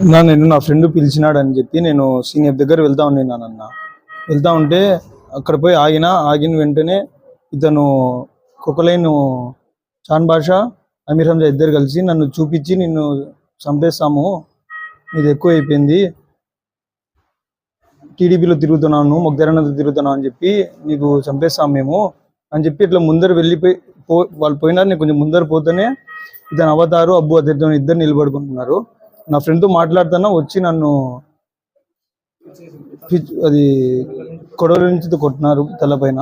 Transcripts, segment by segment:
నా నేను నా ఫ్రెండ్ పిలిచినాడు అని చెప్పి నేను సీనియర్ దగ్గర వెళ్తా ఉన్నానన్న వెళ్తా ఉంటే అక్కడ పోయి ఆగిన ఆగిన వెంటనే ఇతను కుక్కలైన్ చాన్ బాషా అమీర్ హంజా ఇద్దరు కలిసి నన్ను చూపించి నిన్ను చంపేస్తాము. ఇది ఎక్కువ అయిపోయింది టీడీపీలో తిరుగుతున్నాను మొగ్దరన్నతో తిరుగుతున్నాను అని చెప్పి నీకు చంపేస్తాం మేము అని చెప్పి ఇట్లా ముందర వెళ్ళిపోయి పో వాళ్ళు పోయినారు. నేను కొంచెం ముందర పోతేనే ఇతను అవతారు అబ్బు అతను ఇద్దరు నిలబడుకుంటున్నారు. నా ఫ్రెండ్తో మాట్లాడుతున్నా వచ్చి నన్ను అది కొడవల నుంచి కొట్టినారు తలపైన.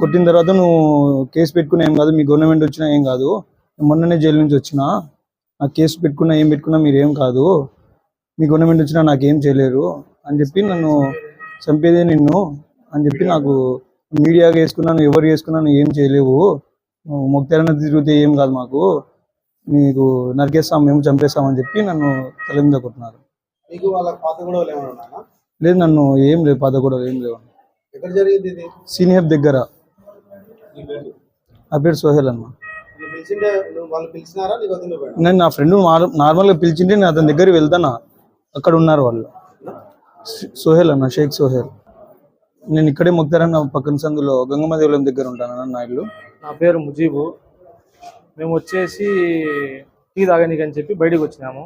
కొట్టిన తర్వాత నువ్వు కేసు పెట్టుకున్నా ఏం కాదు మీ గవర్నమెంట్ వచ్చినా ఏం కాదు. మొన్ననే జైలు నుంచి వచ్చినా. నా కేసు పెట్టుకున్నా ఏం పెట్టుకున్నా మీరు ఏం కాదు. మీ గవర్నమెంట్ వచ్చినా నాకేం చేయలేరు అని చెప్పి నన్ను చంపేదే నిన్ను అని చెప్పి నాకు మీడియాగా వేసుకున్నాను ఎవరు వేసుకున్నాను ఏం చేయలేవు. నువ్వు మొక్తారన్న తిరిగితే ఏం కాదు మాకు. నీకు నరికేస్తాం మేము చంపేస్తాం అని చెప్పి నన్ను తల మీద కొట్టినారు. మీకు వాళ్ళ పాత గొడవలు ఏమైనా ఉన్నాయా? లేదు నన్ను ఏం లేవు పాత కూడా ఏం లేవు. ఎక్కడ జరిగింది ఇది? సీనియర్ దగ్గర. ఆ పేరు? సోహెల్ అన్న. వాళ్ళు పిలిచినారా? నీకు వదిలి నేను నా ఫ్రెండ్ నార్మల్గా పిలిచింటే నేను అతని దగ్గరికి వెళ్తానా? అక్కడ ఉన్నారు వాళ్ళు. సోహెల్ అన్న షేక్ సోహెల్. నేను ఇక్కడే మొక్తారన్న పక్కన సందులో గంగమ్మ దేవాలయం దగ్గర ఉంటాను అన్న నా ఇల్లు. నా పేరు ముజీబు. మేము వచ్చేసి టీ తాగనీకి అని చెప్పి బయటకు వచ్చినాము.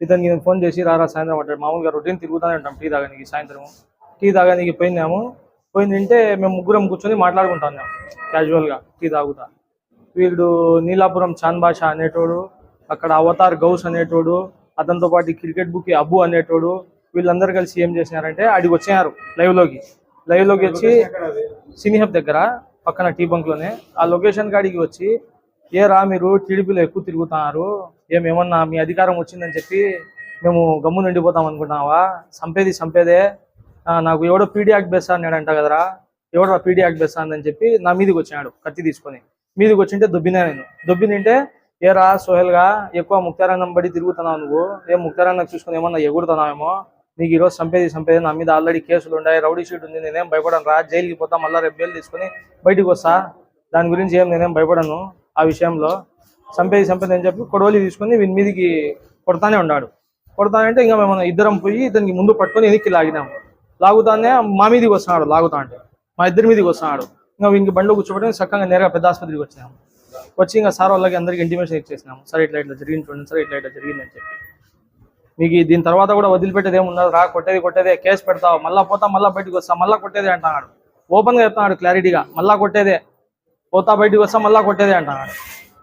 ఇతనికి నేను ఫోన్ చేసి రారా సాయంత్రం అంటాడు మామూలుగా రొటీన్ తిరుగుతూనే ఉంటాం టీ తాగనీకి సాయంత్రం. టీ తాగనీకి పోయినాము. పోయిందంటే మేము ముగ్గురం కూర్చొని మాట్లాడుకుంటున్నాం క్యాజువల్గా టీ తాగుతా. వీడు నీలాపురం చాన్ బాషా అనేటోడు అక్కడ అవతార్ గౌస్ అనేటోడు అతనితో పాటు క్రికెట్ బుక్ అబ్బు అనేటోడు వీళ్ళందరూ కలిసి ఏం చేసినారంటే ఆడికి వచ్చారు లైవ్లోకి. లైవ్లోకి వచ్చి సినీ హబ్ దగ్గర పక్కన టీ బంక్లోనే ఆ లొకేషన్ కాడికి వచ్చి ఏ రా మీరు టీడీపీలో ఎక్కువ తిరుగుతున్నారు? ఏమేమన్నా మీ అధికారం వచ్చిందని చెప్పి మేము గమ్ము నిండిపోతాం అనుకుంటున్నావా? సంపేది సంపేదే ఆ, నాకు ఎవడో పీడీ యాక్ట్ అన్నాడు అంట కదరా. ఎవడో పీడీ యాక్ట్ బెస్తా అని చెప్పి నా మీదకి వచ్చినాడు కత్తి తీసుకొని. మీదకి వచ్చింటే దొబ్బినా నేను. దొబ్బినింటే ఏరా సోహెల్గా ఎక్కువ ముక్తారాన్నం బడి తిరుగుతున్నావు నువ్వు. ఏం ముక్తారాన్నం చూసుకుని ఏమన్నా ఎగుడుతున్నావేమో నీకు ఈరోజు సంపేది సంపేది నా మీద ఆల్రెడీ కేసులు ఉన్నాయి రౌడీ షీట్ ఉంది నేనేం భయపడను రా. జైలుకి పోతా మళ్ళీ రేపు బెయిల్ తీసుకొని బయటికి వస్తా. దాని గురించి ఏం నేనేం భయపడను. ఆ విషయంలో సంపేది సంపేది అని చెప్పి కొడవలి తీసుకొని వీని మీదికి కొడతానే ఉన్నాడు. కొడతానంటే ఇంకా మేము ఇద్దరం పోయి ఇతనికి ముందు పట్టుకొని వెనక్కి లాగినాము. లాగుతానే మా మీదకి వస్తున్నాడు లాగుతా అంటే. మా ఇద్దరి మీదకి వస్తున్నాడు. ఇంకా వీనికి బండ్లో కూర్చోబెట్టి చక్కగా నేరుగా పెద్ద ఆసుపత్రికి వచ్చినాము. వచ్చి ఇంకా సార్ వాళ్ళకి అందరికి ఇంటిమేషన్ ఇచ్చేసినాము. సరే ఇట్లా ఇట్లా జరిగింది చూడండి సరే ఇట్లా ఇట్లా జరిగిందని చెప్పి. మీకు దీని తర్వాత కూడా వదిలిపెట్టేది ఏముండదు. రా కొట్టేది కొట్టేదే కేసు పెడతావు. మళ్ళా పోతా మళ్ళా బయటకు వస్తా మళ్ళా కొట్టేదే అంటున్నాడు. ఓపెన్గా చెప్తున్నాడు క్లారిటీగా మళ్ళా కొట్టేదే పోతా బయటకు వస్తా మళ్ళా కొట్టేదే అంటున్నాడు